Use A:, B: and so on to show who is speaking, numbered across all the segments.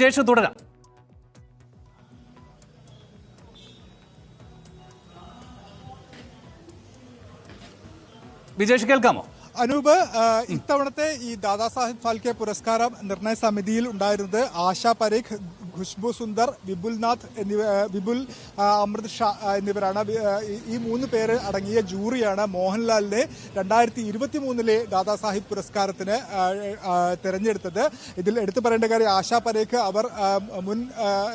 A: വിജേഷ് തുടരാം. വിജേഷ് കേൾക്കാമോ?
B: അനൂപ് ഇത്തവണത്തെ ഈ ദാദാസാഹിബ് ഫാൽക്കെ പുരസ്കാരം നിർണയ സമിതിയിൽ ഉണ്ടായിരുന്നത് ആശാ പരീഖ് ഖുഷ്ബു സുന്ദർ വിപുൽനാഥ് എന്നിവ ആ, വിപുൽ അമൃത് ഷാ എന്നിവരാണ്. ഈ- മൂന്ന് പേര് അടങ്ങിയ ജൂറിയാണ് മോഹൻലാലിനെ രണ്ടായിരത്തി ഇരുപത്തി മൂന്നിലെ ദാദാസാഹിബ് പുരസ്കാരത്തിന് തെരഞ്ഞെടുത്തത്. ഇതിൽ എടുത്തു പറയേണ്ട കാര്യം ആശാ പരേഖ് അവർ മുൻ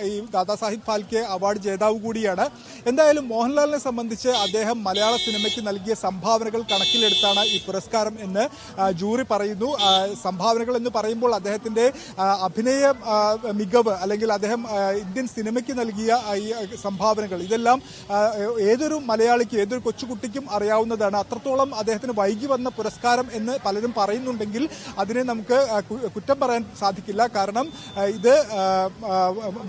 B: ഈ ദാദാസാഹിബ് ഫാൽക്കെ അവാർഡ് ജേതാവ് കൂടിയാണ്. എന്തായാലും മോഹൻലാലിനെ സംബന്ധിച്ച് അദ്ദേഹം മലയാള സിനിമയ്ക്ക് നൽകിയ സംഭാവനകൾ കണക്കിലെടുത്താണ് ഈ പുരസ്കാരം എന്ന് ജൂറി പറയുന്നു. സംഭാവനകൾ എന്ന് പറയുമ്പോൾ അദ്ദേഹത്തിന്റെ ആ, അഭിനയ മികവ് അല്ലെങ്കിൽ അദ്ദേഹം ആ, ഇന്ത്യൻ സിനിമയ്ക്ക് നൽകിയ ഈ സംഭാവനകൾ. ഇതെല്ലാം ഏതൊരു മലയാളിക്കും ഏതൊരു കൊച്ചുകുട്ടിക്കും അറിയാവുന്നതാണ്. അത്രത്തോളം അദ്ദേഹത്തിന് വൈകി വന്ന പുരസ്കാരം എന്ന് പലരും പറയുന്നുണ്ടെങ്കിൽ അതിനെ നമുക്ക് കുറ്റം പറയാൻ സാധിക്കില്ല. കാരണം ഇത്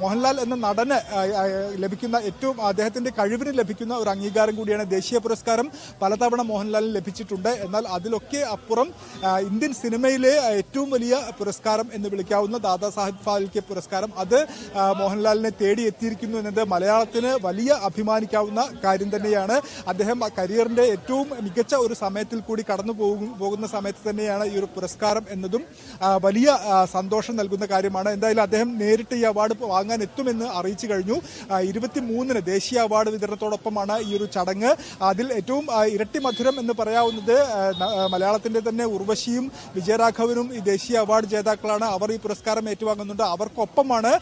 B: മോഹൻലാൽ എന്ന നടന് ലഭിക്കുന്ന ഏറ്റവും അദ്ദേഹത്തിന്റെ കഴിവിന് ലഭിക്കുന്ന ഒരു അംഗീകാരം കൂടിയാണ് ദേശീയ പുരസ്കാരം. പലതവണ മോഹൻലാലിന് ലഭിച്ചിട്ടുണ്ട്. എന്നാൽ അതിലൊക്കെ അപ്പുറം ഇന്ത്യൻ സിനിമയിലെ ഏറ്റവും വലിയ പുരസ്കാരം എന്ന് വിളിക്കാവുന്ന ദാദാ സാഹിബ് ഫാൽക്കെ പുരസ്കാരം. അത് മോഹൻലാലിനെ തേടി എത്തിയിരിക്കുന്നു എന്നത് മലയാളത്തിന് വലിയ അഭിമാനിക്കാവുന്ന കാര്യം തന്നെയാണ്. അദ്ദേഹം കരിയറിന്റെ ഏറ്റവും മികച്ച ഒരു സമയത്തിൽ കൂടി കടന്നു പോകും പോകുന്ന സമയത്ത് തന്നെയാണ് ഈ ഒരു പുരസ്കാരം എന്നതും വലിയ സന്തോഷം നൽകുന്ന കാര്യമാണ്. എന്തായാലും അദ്ദേഹം നേരിട്ട് ഈ അവാർഡ് വാങ്ങാൻ എത്തുമെന്ന് അറിയിച്ചു കഴിഞ്ഞു. ഇരുപത്തി മൂന്നിന് ദേശീയ അവാർഡ് വിതരണത്തോടൊപ്പമാണ് ഈ ഒരു ചടങ്ങ്. അതിൽ ഏറ്റവും ഇരട്ടി മധുരം എന്ന് പറയാവുന്നത് മലയാളത്തിന്റെ തന്നെ ഉർവശിയും വിജയരാഘവനും ഈ ദേശീയ അവാർഡ് ജേതാക്കളാണ്. അവർ ഈ പുരസ്കാരം ഏറ്റുവാങ്ങുന്നുണ്ട്. അവർക്കൊപ്പമാണ്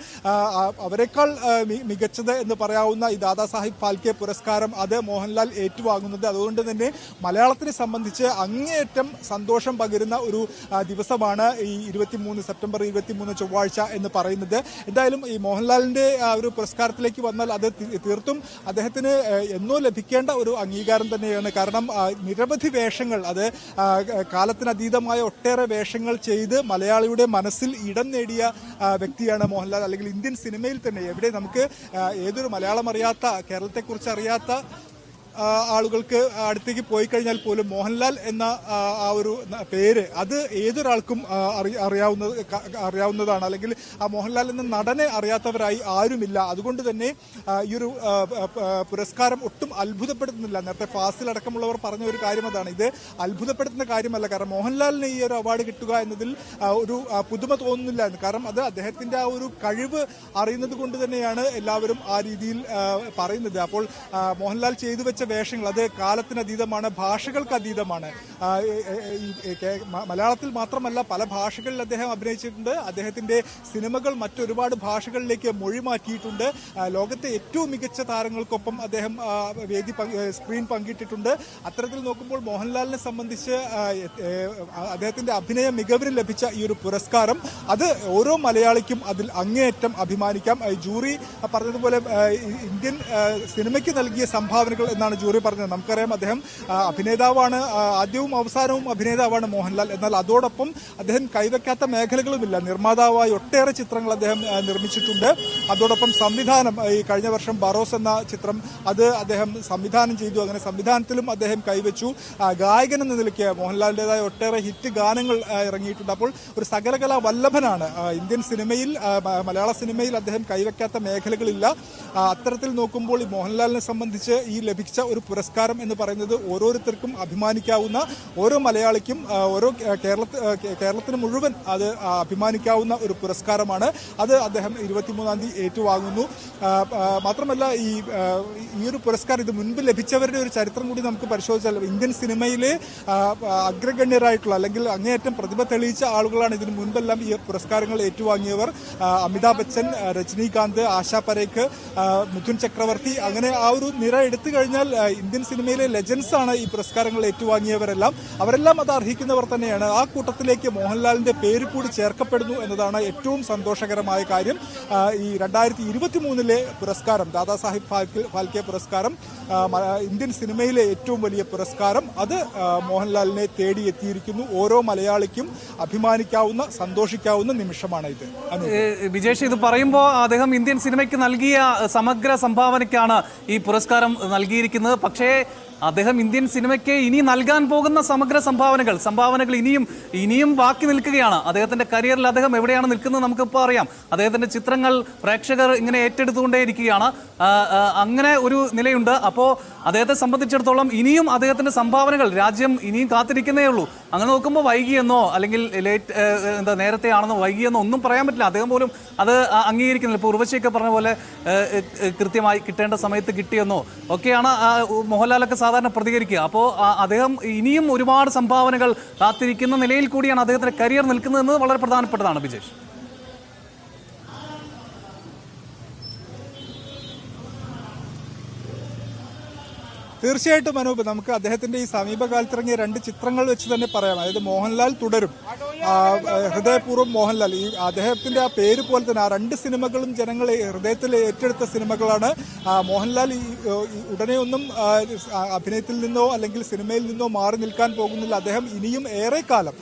B: അവരെക്കാൾ മികച്ചത് എന്ന് പറയാവുന്ന ഈ ദാദാസാഹിബ് ഫാൽക്കെ പുരസ്കാരം അത് മോഹൻലാൽ ഏറ്റുവാങ്ങുന്നത്. അതുകൊണ്ട് തന്നെ മലയാളത്തിനെ സംബന്ധിച്ച് അങ്ങേയറ്റം സന്തോഷം പകരുന്ന ഒരു ദിവസമാണ് ഈ ഇരുപത്തിമൂന്ന് സെപ്റ്റംബർ ഇരുപത്തിമൂന്ന് ചൊവ്വാഴ്ച എന്ന് പറയുന്നത്. എന്തായാലും ഈ മോഹൻലാലിന്റെ ഒരു പുരസ്കാരത്തിലേക്ക് വന്നാൽ അത് തീർത്തും അദ്ദേഹത്തിന് എന്നോ ലഭിക്കേണ്ട ഒരു അംഗീകാരം തന്നെയാണ്. കാരണം നിരവധി വേഷങ്ങൾ അത് കാലത്തിനതീതമായ ഒട്ടേറെ വേഷങ്ങൾ ചെയ്ത് മലയാളിയുടെ മനസ്സിൽ ഇടം നേടിയ വ്യക്തിയാണ് മോഹൻലാൽ. അല്ലെങ്കിൽ ഇന്ത്യൻ സിനിമയിൽ തന്നെ എവിടെ നമുക്ക് ഏതൊരു മലയാളം അറിയാത്ത കേരളത്തെക്കുറിച്ച് അറിയാത്ത ആളുകൾക്ക് അടുത്തേക്ക് പോയി കഴിഞ്ഞാൽ പോലും മോഹൻലാൽ എന്ന ആ, ഒരു പേര് അത് ഏതൊരാൾക്കും അറി- അറിയാവുന്ന അറിയാവുന്നതാണ്. അല്ലെങ്കിൽ ആ മോഹൻലാൽ എന്ന നടനെ അറിയാത്തവരായി ആരുമില്ല. അതുകൊണ്ട് തന്നെ ഈ ഒരു പുരസ്കാരം ഒട്ടും അത്ഭുതപ്പെടുത്തുന്നില്ല. നേരത്തെ ഫാസിൽ അടക്കമുള്ളവർ പറഞ്ഞ ഒരു കാര്യം അതാണ്. ഇത് അത്ഭുതപ്പെടുത്തുന്ന കാര്യമല്ല. കാരണം മോഹൻലാലിന് ഈ ഒരു അവാർഡ് കിട്ടുക എന്നതിൽ ഒരു പുതുമ തോന്നുന്നില്ല. എന്ന് കാരണം അത് അദ്ദേഹത്തിന്റെ ആ ഒരു കഴിവ് അറിയുന്നത് കൊണ്ട് തന്നെയാണ് എല്ലാവരും ആ രീതിയിൽ പറയുന്നത്. അപ്പോൾ മോഹൻലാൽ ചെയ്തു വെച്ച വേഷങ്ങൾ അത് കാലത്തിനതീതമാണ് ഭാഷകൾക്ക് അതീതമാണ്. മലയാളത്തിൽ മാത്രമല്ല പല ഭാഷകളിൽ അദ്ദേഹം അഭിനയിച്ചിട്ടുണ്ട്. അദ്ദേഹത്തിന്റെ സിനിമകൾ മറ്റൊരുപാട് ഭാഷകളിലേക്ക് മൊഴി മാറ്റിയിട്ടുണ്ട് ലോകത്തെ ഏറ്റവും മികച്ച താരങ്ങൾക്കൊപ്പം അദ്ദേഹം വേദി സ്ക്രീൻ പങ്കിട്ടിട്ടുണ്ട്. അത്തരത്തിൽ നോക്കുമ്പോൾ മോഹൻലാലിനെ സംബന്ധിച്ച് അദ്ദേഹത്തിന്റെ അഭിനയ മികവിന് ലഭിച്ച ഈ ഒരു പുരസ്കാരം അത് ഓരോ മലയാളിക്കും അതിൽ അങ്ങേയറ്റം അഭിമാനിക്കാം. ജൂറി പറഞ്ഞതുപോലെ ഇന്ത്യൻ സിനിമയ്ക്ക് നൽകിയ സംഭാവനകൾ എന്നാണ് ജൂറി പറഞ്ഞത്. നമുക്കറിയാം അദ്ദേഹം അഭിനേതാവാണ് ആദ്യവും അവസാനവും അഭിനേതാവാണ് മോഹൻലാൽ. എന്നാൽ അതോടൊപ്പം അദ്ദേഹം കൈവയ്ക്കാത്ത മേഖലകളുമില്ല. നിർമ്മാതാവായി ഒട്ടേറെ ചിത്രങ്ങൾ അദ്ദേഹം നിർമ്മിച്ചിട്ടുണ്ട്. അതോടൊപ്പം സംവിധാനം ഈ കഴിഞ്ഞ വർഷം ബറോസ് എന്ന ചിത്രം അത് അദ്ദേഹം സംവിധാനം ചെയ്തു. അങ്ങനെ സംവിധാനത്തിലും അദ്ദേഹം കൈവച്ചു. ഗായകൻ എന്ന നിലയ്ക്ക് മോഹൻലാലിന്റെതായ ഒട്ടേറെ ഹിറ്റ് ഗാനങ്ങൾ ഇറങ്ങിയിട്ടുണ്ട്. അപ്പോൾ ഒരു സകലകലാ വല്ലഭനാണ്. ഇന്ത്യൻ സിനിമയിൽ മലയാള സിനിമയിൽ അദ്ദേഹം കൈവയ്ക്കാത്ത മേഖലകളില്ല. അത്തരത്തിൽ നോക്കുമ്പോൾ ഈ മോഹൻലാലിനെ സംബന്ധിച്ച് ഈ ലഭിച്ച ഒരു പുരസ്കാരം എന്ന് പറയുന്നത് ഓരോരുത്തർക്കും അഭിമാനിക്കാവുന്ന ഓരോ മലയാളിക്കും ഓരോ കേ- കേരളത്തി ആ, കേ- കേരളത്തിന് മുഴുവൻ അത് അഭിമാനിക്കാവുന്ന ഒരു പുരസ്കാരമാണ്. അത് അദ്ദേഹം ഇരുപത്തിമൂന്നാം തീയതി ഏറ്റുവാങ്ങുന്നു. മാത്രമല്ല ഈ ഈ ഒരു പുരസ്കാരം ഇത് മുൻപ് ലഭിച്ചവരുടെ ഒരു ചരിത്രം കൂടി നമുക്ക് പരിശോധിച്ചാൽ ഇന്ത്യൻ സിനിമയിലെ അഗ്രഗണ്യരായിട്ടുള്ള അല്ലെങ്കിൽ അങ്ങേയറ്റം പ്രതിഭ തെളിയിച്ച ആളുകളാണ് ഇതിന് മുൻപെല്ലാം ഈ പുരസ്കാരങ്ങൾ ഏറ്റുവാങ്ങിയവർ. അമിതാഭ് ബച്ചൻ രജനീകാന്ത് ആശാ പരേഖ് മിഥുൻ ചക്രവർത്തി. അങ്ങനെ ആ ഒരു നിര എടുത്തു കഴിഞ്ഞാൽ ഇന്ത്യൻ സിനിമയിലെ ലെജൻസ് ആണ് ഈ പുരസ്കാരങ്ങൾ ഏറ്റുവാങ്ങിയവരെല്ലാം. അവരെല്ലാം അത് അർഹിക്കുന്നവർ തന്നെയാണ്. ആ കൂട്ടത്തിലേക്ക് മോഹൻലാലിന്റെ പേര് കൂടി ചേർക്കപ്പെടുന്നു എന്നതാണ് ഏറ്റവും സന്തോഷകരമായ കാര്യം. ഈ രണ്ടായിരത്തി ഇരുപത്തി മൂന്നിലെ പുരസ്കാരം ദാദാസാഹിബ് ഫാൽക്കെ ഫാൽക്കെ പുരസ്കാരം ഇന്ത്യൻ സിനിമയിലെ ഏറ്റവും വലിയ പുരസ്കാരം അത് മോഹൻലാലിനെ തേടിയെത്തിയിരിക്കുന്നു. ഓരോ മലയാളിക്കും അഭിമാനിക്കാവുന്ന സന്തോഷിക്കാവുന്ന നിമിഷമാണ് ഇത്.
A: വിജേഷ് ഇത് പറയുമ്പോൾ അദ്ദേഹം ഇന്ത്യൻ സിനിമയ്ക്ക് നൽകിയ സമഗ്ര സംഭാവനയ്ക്കാണ് ഈ പുരസ്കാരം നൽകിയിരിക്കുന്നത്. പക്ഷേ അദ്ദേഹം ഇന്ത്യൻ സിനിമയ്ക്ക് ഇനി നൽകാൻ പോകുന്ന സമഗ്ര സംഭാവനകൾ. സംഭാവനകൾ ഇനിയും ഇനിയും ബാക്കി നിൽക്കുകയാണ്. അദ്ദേഹത്തിന്റെ കരിയറിൽ അദ്ദേഹം എവിടെയാണ് നിൽക്കുന്നത് നമുക്കിപ്പോൾ അറിയാം. അദ്ദേഹത്തിന്റെ ചിത്രങ്ങൾ പ്രേക്ഷകർ ഇങ്ങനെ ഏറ്റെടുത്തുകൊണ്ടേയിരിക്കുകയാണ്. അങ്ങനെ ഒരു നിലയുണ്ട്. അപ്പോൾ അദ്ദേഹത്തെ സംബന്ധിച്ചിടത്തോളം ഇനിയും അദ്ദേഹത്തിന്റെ സംഭാവനകൾ രാജ്യം ഇനിയും കാത്തിരിക്കുന്നേ ഉള്ളൂ. അങ്ങനെ നോക്കുമ്പോൾ വൈകിയെന്നോ അല്ലെങ്കിൽ ലേറ്റ് എന്താ നേരത്തെ ആണെന്നോ വൈകിയെന്നോ ഒന്നും പറയാൻ പറ്റില്ല. അദ്ദേഹം പോലും അത് അംഗീകരിക്കുന്നില്ല. ഇപ്പോൾ ഉർവശിയൊക്കെ പറഞ്ഞ പോലെ കൃത്യമായി കിട്ടേണ്ട സമയത്ത് കിട്ടിയെന്നോ ഒക്കെയാണ് മോഹൻലാലൊക്കെ സാധാരണ പ്രതികരിക്കുക. അപ്പോൾ അദ്ദേഹം ഇനിയും ഒരുപാട് സംഭാവനകൾ കാത്തിരിക്കുന്ന നിലയിൽ കൂടിയാണ് അദ്ദേഹത്തിന്റെ കരിയർ നിൽക്കുന്നതെന്ന് വളരെ പ്രധാനപ്പെട്ടതാണ് ബിജേഷ്.
B: തീർച്ചയായിട്ടും അനൂപ് നമുക്ക് അദ്ദേഹത്തിന്റെ ഈ സമീപകാലത്തിറങ്ങിയ രണ്ട് ചിത്രങ്ങൾ വെച്ച് തന്നെ പറയാം. അതായത് മോഹൻലാൽ തുടരും. ഹൃദയപൂർവം മോഹൻലാൽ. ഈ അദ്ദേഹത്തിന്റെ ആ പേര് പോലെ തന്നെ ആ രണ്ട് സിനിമകളും ജനങ്ങൾ ഹൃദയത്തിൽ ഏറ്റെടുത്ത സിനിമകളാണ്. മോഹൻലാൽ ഈ ഉടനെ ഒന്നും അഭിനയത്തിൽ നിന്നോ അല്ലെങ്കിൽ സിനിമയിൽ നിന്നോ മാറി നിൽക്കാൻ പോകുന്നില്ല. അദ്ദേഹം ഇനിയും ഏറെ കാലം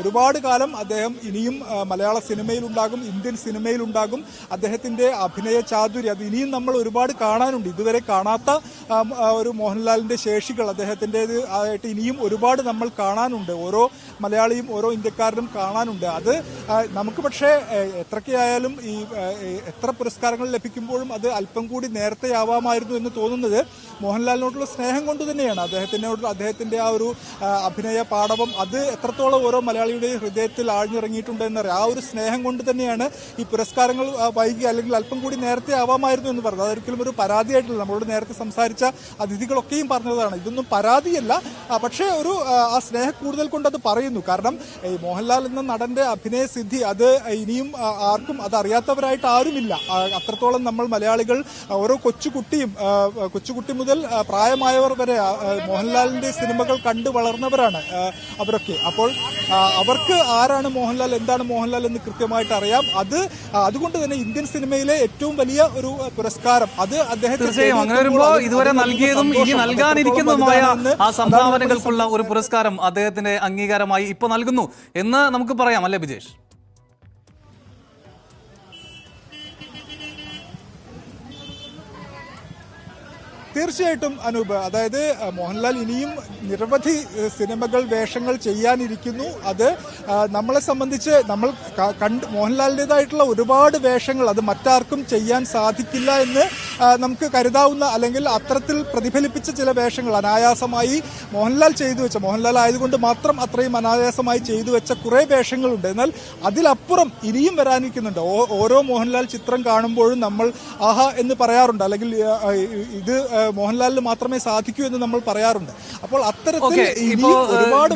B: ഒരുപാട് കാലം അദ്ദേഹം ഇനിയും മലയാള സിനിമയിൽ ഉണ്ടാകും ഇന്ത്യൻ സിനിമയിൽ ഉണ്ടാകും. അദ്ദേഹത്തിന്റെ അഭിനയ ചാതുര്യം അത് ഇനിയും നമ്മൾ ഒരുപാട് കാണാനുണ്ട്. ഇതുവരെ കാണാത്ത ഒരു ആ, ഒരു മോഹൻലാലിന്റെ ശേഷികൾ അദ്ദേഹത്തിന്റേത് ആയിട്ട് ഇനിയും ഒരുപാട് നമ്മൾ കാണാനുണ്ട്. ഓരോ മലയാളിയും ഓരോ ഇന്ത്യക്കാരനും കാണാനുണ്ട്. അത് നമുക്ക് പക്ഷേ എത്രയ്ക്കായാലും ഈ എത്ര പുരസ്കാരങ്ങൾ ലഭിക്കുമ്പോഴും അത് അല്പം കൂടി നേരത്തെ ആവാമായിരുന്നു എന്ന് തോന്നുന്നത് മോഹൻലാലിനോടുള്ള സ്നേഹം കൊണ്ട് തന്നെയാണ്. അദ്ദേഹത്തിനോട് അദ്ദേഹത്തിന്റെ ആ ഒരു അഭിനയ പാടവം അത് എത്രത്തോളം ഓരോ മലയാളിയുടെയും ഹൃദയത്തിൽ ആഴ്ന്നിറങ്ങിയിട്ടുണ്ട് എന്നറിയാം. ആ ഒരു സ്നേഹം കൊണ്ട് തന്നെയാണ് ഈ പുരസ്കാരങ്ങൾ വൈകി അല്ലെങ്കിൽ അല്പം കൂടി നേരത്തെ ആവാമായിരുന്നു എന്ന് പറഞ്ഞത്. അതൊരിക്കലും ഒരു പരാതിയായിട്ടില്ല. നമ്മളോട് നേരത്തെ സംസാരിച്ച അതിഥികളൊക്കെയും പറഞ്ഞതാണ്. ഇതൊന്നും പരാതിയല്ല. പക്ഷേ ഒരു ആ, ആ സ്നേഹ കൂടുതൽ കൊണ്ട് അത് പറയുന്നു. കാരണം ഈ മോഹൻലാൽ എന്ന നടന്റെ അഭിനയ സിദ്ധി അത് ഇനിയും ആർക്കും അത് അറിയാത്തവരായിട്ട് ആരുമില്ല. അത്രത്തോളം നമ്മൾ മലയാളികൾ ഓരോ കൊച്ചുകുട്ടിയും കൊച്ചുകുട്ടി മുതൽ പ്രായമായവർ വരെ മോഹൻലാലിന്റെ സിനിമകൾ കണ്ടു വളർന്നവരാണ് അവരൊക്കെ. അപ്പോൾ അവർക്ക് ആരാണ് മോഹൻലാൽ എന്താണ് മോഹൻലാൽ എന്ന് കൃത്യമായിട്ട് അറിയാം. അത് അതുകൊണ്ട് തന്നെ ഇന്ത്യൻ സിനിമയിലെ ഏറ്റവും വലിയ ഒരു പുരസ്കാരം അത് അത്
A: ഇതുവരെ നൽകിയതും
B: ഈ
A: ഇനി നൽകാനിരിക്കുന്നതുമായ ആ സംഭാവനകൾക്കുള്ള ഒരു പുരസ്കാരം അദ്ദേഹത്തിന്റെ അംഗീകാരമായി ഇപ്പൊ നൽകുന്നു എന്ന് നമുക്ക് പറയാം അല്ലേ ബിജേഷ്?
B: തീർച്ചയായിട്ടും അനൂപ് അതായത് മോഹൻലാൽ ഇനിയും നിരവധി സിനിമകൾ വേഷങ്ങൾ ചെയ്യാനിരിക്കുന്നു. അത് നമ്മളെ സംബന്ധിച്ച് നമ്മൾ കണ്ട് മോഹൻലാലിന്റെതായിട്ടുള്ള ഒരുപാട് വേഷങ്ങൾ അത് മറ്റാർക്കും ചെയ്യാൻ സാധിക്കില്ല എന്ന് നമുക്ക് കരുതാവുന്ന അല്ലെങ്കിൽ അത്തരത്തിൽ പ്രതിഫലിപ്പിച്ച ചില വേഷങ്ങൾ അനായാസമായി മോഹൻലാൽ ചെയ്തു വെച്ച മോഹൻലാൽ ആയതുകൊണ്ട് മാത്രം അത്രയും അനായാസമായി ചെയ്തു വെച്ച കുറേ വേഷങ്ങളുണ്ട്. എന്നാൽ അതിലപ്പുറം ഇനിയും വരാനിരിക്കുന്നുണ്ട്. ഓരോ മോഹൻലാൽ ചിത്രം കാണുമ്പോഴും നമ്മൾ ആഹാ എന്ന് പറയാറുണ്ട്. അല്ലെങ്കിൽ ഇത് മോഹൻലാലിന് മാത്രമേ സാധിക്കൂ എന്ന് നമ്മൾ പറയാറുണ്ട്. അപ്പോൾ അത്തരത്തിൽ ഇനിയും ഒരുപാട്